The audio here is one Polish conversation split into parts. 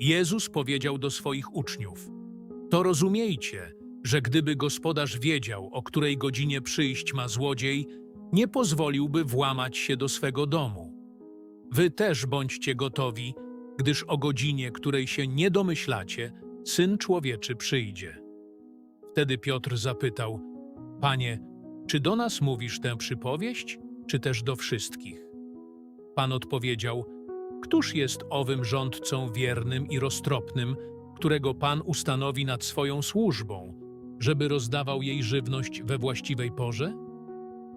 Jezus powiedział do swoich uczniów: To rozumiejcie, że gdyby gospodarz wiedział, o której godzinie przyjść ma złodziej, nie pozwoliłby włamać się do swego domu. Wy też bądźcie gotowi, gdyż o godzinie, której się nie domyślacie, syn człowieczy przyjdzie. Wtedy Piotr zapytał: Panie, czy do nas mówisz tę przypowieść, czy też do wszystkich? Pan odpowiedział: Któż jest owym rządcą wiernym i roztropnym, którego Pan ustanowi nad swoją służbą, żeby rozdawał jej żywność we właściwej porze?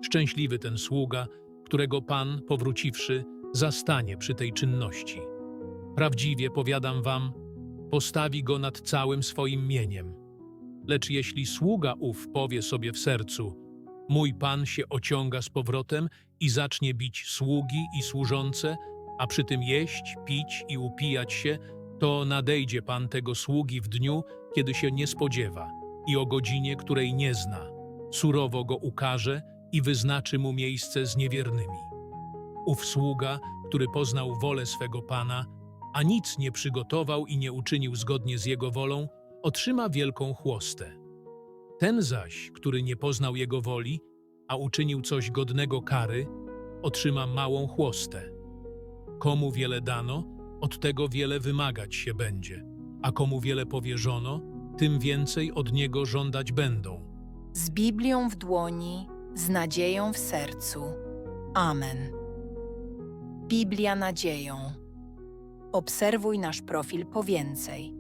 Szczęśliwy ten sługa, którego Pan, powróciwszy, zastanie przy tej czynności. Prawdziwie powiadam wam, postawi go nad całym swoim mieniem. Lecz jeśli sługa ów powie sobie w sercu, mój Pan się ociąga z powrotem i zacznie bić sługi i służące, a przy tym jeść, pić i upijać się, to nadejdzie Pan tego sługi w dniu, kiedy się nie spodziewa i o godzinie, której nie zna. Surowo go ukaże i wyznaczy mu miejsce z niewiernymi. Ów sługa, który poznał wolę swego Pana, a nic nie przygotował i nie uczynił zgodnie z jego wolą, otrzyma wielką chłostę. Ten zaś, który nie poznał jego woli, a uczynił coś godnego kary, otrzyma małą chłostę. Komu wiele dano, od tego wiele wymagać się będzie, a komu wiele powierzono, tym więcej od niego żądać będą. Z Biblią w dłoni, z nadzieją w sercu. Amen. Biblia nadzieją. Obserwuj nasz profil po więcej.